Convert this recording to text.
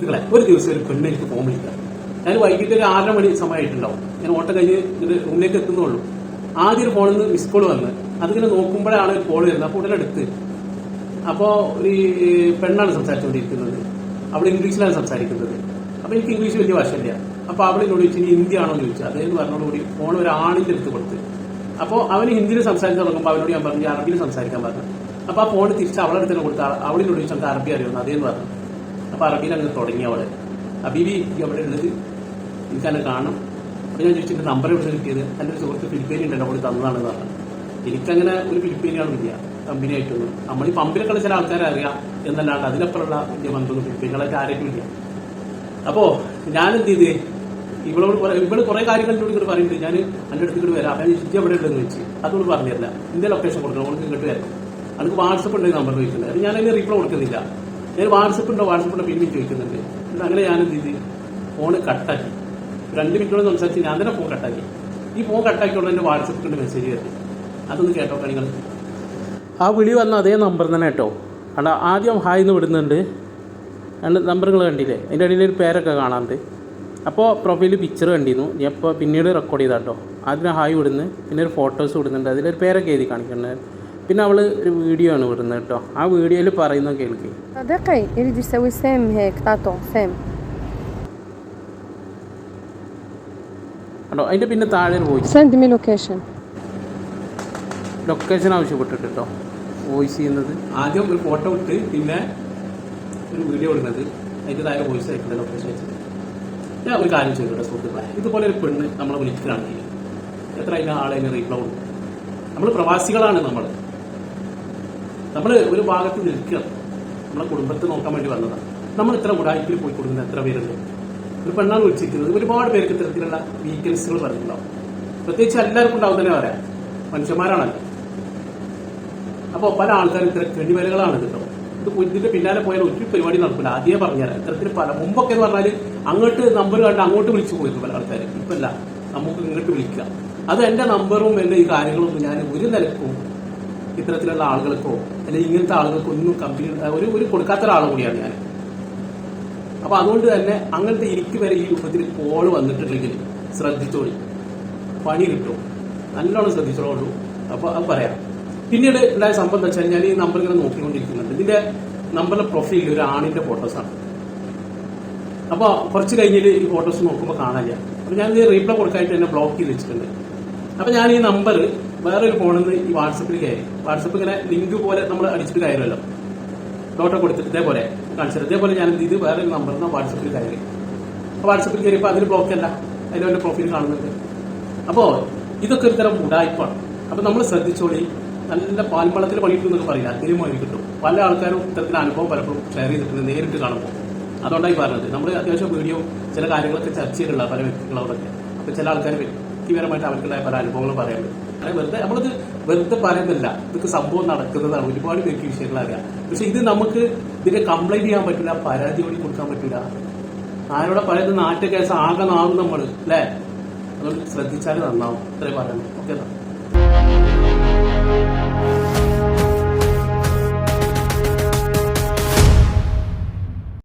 സുഹൃത്തുക്കളെ ഒരു ദിവസം ഒരു പെണ്ണ് എനിക്ക് ഫോൺ വിളിക്കാം ഞാൻ വൈകിട്ട് ഒരു ആറര മണി സമയമായിട്ടുണ്ടാവും. ഞാൻ ഓട്ടം കഴിഞ്ഞ് ഇത് റൂമിലേക്ക് എത്തുന്നുള്ളൂ. ആദ്യം ഒരു ഫോണിൽ നിന്ന് മിസ് കോൾ വന്ന്. അതിങ്ങനെ നോക്കുമ്പോഴാണ് ഒരു കോൾ വരുന്നത്. അപ്പോൾ ഉടനെ അപ്പോൾ അപ്പോ ഈ പെണ്ണാണ് സംസാരിച്ചുകൊണ്ടിരിക്കുന്നത്. അവൾ ഇംഗ്ലീഷിലാണ് സംസാരിക്കുന്നത്. അപ്പോൾ എനിക്ക് ഇംഗ്ലീഷ് വലിയ ഭാഷയില്ല അപ്പൊ അവളിനോട് ചോദിച്ചു ഇനി ഹിന്ദി ആണോ എന്ന് ചോദിച്ചു അദ്ദേഹം പറഞ്ഞോടുകൂടി ഫോൺ ഒരു ആണിന്റെ അടുത്ത് കൊടുത്ത്. അപ്പോൾ അവന് ഹിന്ദിയിൽ സംസാരിച്ച് തുടങ്ങുമ്പോൾ അവനോട് ഞാൻ പറഞ്ഞു അറബിയിൽ സംസാരിക്കാൻ പറഞ്ഞു. അപ്പൊ ആ ഫോൺ തിരിച്ച് അവളെ അടുത്ത് തന്നെ കൊടുത്ത അവളിനോട് ചോദിച്ചു അറബി അറിയുമെന്ന്. അദ്ദേഹം പറഞ്ഞു. അങ്ങ് തുടങ്ങി അവിടെ. അബീബി എനിക്ക് അവിടെ ഉള്ളത് എനിക്ക് തന്നെ കാണണം. അപ്പൊ ഞാൻ ചോദിച്ചിട്ട് നമ്പർ എവിടെ കിട്ടിയത്? എന്റെ ഒരു സുഹൃത്ത് ഫിലിപ്പീനി ഉണ്ടല്ലോ അവിടെ തന്നതാണെന്ന് പറഞ്ഞു. എനിക്കങ്ങനെ ഒരു ഫിലിപ്പീനിയാണ് ഇല്ല കമ്പനി ആയിട്ടൊന്നും നമ്മൾ ഈ പമ്പിലൊക്കെ ചില ആൾക്കാരെ അറിയാം എന്നല്ലാണ്ട് അതിനപ്പുറമുള്ള വലിയ ബന്ധമൊന്നും ഫിലിപ്പീനുകളൊക്കെ ആരെയും ഇല്ല. അപ്പോ ഞാൻ എന്ത് ചെയ്ത് ഇവളോട് ഇവൾ കുറെ കാര്യങ്ങൾ എന്നോട് ഇങ്ങോട്ട് പറയുന്നുണ്ട്. ഞാൻ എന്റെ അടുത്ത് ഇങ്ങോട്ട് വരാം. ഞാൻ ഇജ്ജ് എവിടെ ഉണ്ടെന്ന് വെച്ച് അതുകൊണ്ട് പറഞ്ഞില്ല. എന്റെ ലൊക്കേഷൻ കൊടുക്കണം അവൾക്ക് ഇങ്ങോട്ട് വരാം. അവൾക്ക് വാട്സപ്പ് ഉണ്ടെങ്കിൽ നമ്പർ ചോദിക്കുന്നത് അത് ഞാൻ അതിന് റീപ്ലൈ കൊടുക്കുന്നില്ല. ഞാൻ വാട്സപ്പുണ്ടോ വാട്സപ്പുണ്ടോ പിന്നെ ചോദിക്കുന്നുണ്ട് എന്നിട്ട് അങ്ങനെ ഞാൻ എന്ത് ചെയ്ത്? ഫോണ് കട്ടാക്കി. രണ്ട് മിനിറ്റോളം സംസാരിച്ച് ഞാൻ തന്നെ ഫോൺ കട്ടാക്കി. ഈ ഫോൺ കട്ടാക്കിയുള്ള എന്റെ വാട്സപ്പ് കൊണ്ട് മെസ്സേജ് കയറി അതൊന്ന് കേട്ടോ നിങ്ങൾ ആ വിളി വന്ന അതേ നമ്പർ തന്നെ കേട്ടോ. അല്ല ആദ്യം ഹായ് എന്ന് വിടുന്നുണ്ട്. രണ്ട് നമ്പറുകൾ കണ്ടില്ലേ? അതിന്റെ ഇടയിൽ ഒരു പേരൊക്കെ കാണാറുണ്ട്. അപ്പോൾ പ്രൊഫൈലിൽ പിക്ചർ കണ്ടിരുന്നു. ഞാൻ ഇപ്പോൾ പിന്നീട് റെക്കോർഡ് ചെയ്താട്ടോ. ആദ്യം ഹായ് വിടുന്നു. പിന്നെ ഒരു ഫോട്ടോസ് വിടുന്നുണ്ട്. അതിലൊരു പേരൊക്കെ എഴുതി കാണിക്കുന്നുണ്ട്. പിന്നെ അവൾ ഒരു വീഡിയോ ആണ് വിടുന്നത് കേട്ടോ ആ വീഡിയോയിൽ പറയുന്നത് കേൾക്കി صديقي يريد يسوي سام هيك تاتو سام കേട്ടോ അതിൻ്റെ പിന്നെ താഴെ ഒരു voice send me location location ആവശ്യപ്പെട്ടിട്ട് കേട്ടോ വോയിസ് ചെയ്യുന്നത് ആദ്യം ഒരു ഫോട്ടോ ഇട്ട് പിന്നെ ഒരു വീഡിയോ ഇടുന്നത് അതിൻ്റെ താഴെ വോയിസ് അയക്കുന്നത് ലൊക്കേഷൻ അയച്ചത് ഞാൻ ഒരു കാര്യം ചെയ്തോട്ടെ സുഹൃത്തുക്കളെ ഇതുപോലെ ഒരു പെണ്ണ് നമ്മളെ വിളിക്കുകയാണെങ്കിൽ എത്ര അതിന് ആളെ റീപ്ലൈ കൊടുക്കും നമ്മൾ പ്രവാസികളാണ് നമ്മൾ നമ്മൾ ഒരു ഭാഗത്ത് നിൽക്കുക. നമ്മളെ കുടുംബത്തെ നോക്കാൻ വേണ്ടി വന്നതാണ് നമ്മൾ ഇത്ര ഉടായ്പിൽ പോയി കൊടുക്കുന്ന എത്ര പേരുണ്ട്? ഒരു പെണ്ണാണ് വിളിച്ചിരിക്കുന്നത്. ഒരുപാട് പേർക്ക് ഇത്തരത്തിലുള്ള വീക്കൻസുകൾ പറഞ്ഞിട്ടുണ്ടാവും പ്രത്യേകിച്ച് എല്ലാവർക്കും ഉണ്ടാവും തന്നെ പറയാം. മനുഷ്യന്മാരാണല്ലോ. അപ്പൊ പല ആൾക്കാരും ഇത്ര കെണിവലകളാണ് കേട്ടോ. ഇത് ഇതിന്റെ പിന്നാലെ പോയാൽ ഒരു പരിപാടി നടക്കില്ല ആദ്യം പറഞ്ഞുതരാം. ഇത്തരത്തിൽ പല മുമ്പൊക്കെ എന്ന് പറഞ്ഞാൽ അങ്ങോട്ട് നമ്പർ കണ്ട് അങ്ങോട്ട് വിളിച്ചു പോയിരുന്നു പല ആൾക്കാർ ഇപ്പല്ല നമുക്ക് ഇങ്ങോട്ട് വിളിക്കാം അത് എന്റെ നമ്പറും എന്റെ ഈ കാര്യങ്ങളൊന്നും ഞാൻ ഒരു നിലക്കും ഇത്തരത്തിലുള്ള ആളുകൾക്കോ അല്ലെങ്കിൽ ഇങ്ങനത്തെ ആളുകൾക്കോ ഒന്നും കമ്പനി ഒരു ഒരു കൊടുക്കാത്ത ഒരാളും കൂടിയാണ് ഞാൻ. അപ്പൊ അതുകൊണ്ട് തന്നെ അങ്ങനത്തെ എനിക്ക് വരെ ഈ രൂപത്തിൽ കോൾ വന്നിട്ടുണ്ടെങ്കിൽ ശ്രദ്ധിച്ചോളി. പണി കിട്ടും. നല്ലോണം ശ്രദ്ധിച്ചോളൂ. അപ്പൊ അത് പറയാം. പിന്നീട് ഉണ്ടായ സംഭവം എന്താ വെച്ചാൽ ഞാൻ ഈ നമ്പർ ഇങ്ങനെ നോക്കിക്കൊണ്ടിരിക്കുന്നുണ്ട്. ഇതിന്റെ നമ്പറിലെ പ്രൊഫൈലിൽ ഒരു ആണിന്റെ ഫോട്ടോസാണ് അപ്പൊ കുറച്ച് കഴിഞ്ഞിട്ട് ഈ ഫോട്ടോസ് നോക്കുമ്പോൾ കാണാനില്ല. അപ്പൊ ഞാൻ റീപ്ലൈ കൊടുക്കാനായിട്ട് എന്നെ ബ്ലോക്ക് ചെയ്ത് വെച്ചിട്ടുണ്ട്. അപ്പൊ ഞാൻ ഈ നമ്പർ വേറൊരു ഫോണിൽ നിന്ന് ഈ വാട്സപ്പിൽ കയറി. വാട്സപ്പ് ഇങ്ങനെ ലിങ്ക് പോലെ നമ്മൾ അടിച്ചിട്ട് കയറുമല്ലോ. ഡോട്ടോ കൊടുത്തിട്ട് ഇതേപോലെ കാണിച്ചത് ഇതേപോലെ ഞാൻ ഇത് വേറൊരു നമ്പറിൽ നിന്ന് വാട്സപ്പിൽ കയറി. വാട്സപ്പിൽ കയറിയപ്പോൾ അതിൽ ബ്ലോക്ക് അല്ല. അതിൽ അവന്റെ പ്രൊഫൈൽ കാണുന്നുണ്ട്. അപ്പോ ഇതൊക്കെ ഒരു തരം ഉടായ്പാണ്. അപ്പൊ നമ്മൾ ശ്രദ്ധിച്ചോളി. നല്ല പാൽപ്പളത്തിൽ പണിയിട്ടു എന്നൊക്കെ പറയില്ല അതിനുമായി കിട്ടും. പല ആൾക്കാരും ഇത്തരത്തിൽ അനുഭവം പലപ്പോഴും ഷെയർ ചെയ്തിട്ടുണ്ട് നേരിട്ട് കാണുമ്പോൾ. അതുകൊണ്ടായി പറഞ്ഞത്. നമ്മൾ അത്യാവശ്യം വീഡിയോ ചില കാര്യങ്ങളൊക്കെ ചർച്ച ചെയ്തിട്ടുള്ള പല വ്യക്തികളോടൊക്കെ. അപ്പൊ ചില ആൾക്കാർ വ്യക്തിപരമായിട്ട് അവർക്കുണ്ടായ പല അനുഭവങ്ങളും പറയാൻ അത് വെറുതെ നമ്മളിത് വെറുതെ പറയുന്നില്ല. ഇതൊക്കെ സംഭവം നടക്കുന്നതാണ്. ഒരുപാട് പേർക്ക് വിഷയങ്ങൾ അറിയാം. പക്ഷെ ഇത് നമുക്ക് ഇതിനെ കംപ്ലൈന്റ് ചെയ്യാൻ പറ്റില്ല പരാതി കൂടി കൊടുക്കാൻ പറ്റില്ല. ആരോടെ പറയുന്ന നാട്ടുകേസ് ആകെ നാവും നമ്മൾ അല്ലേ? അതുകൊണ്ട് ശ്രദ്ധിച്ചാൽ നന്നാവും. ഇത്രയും പറയുന്നു ഓക്കെ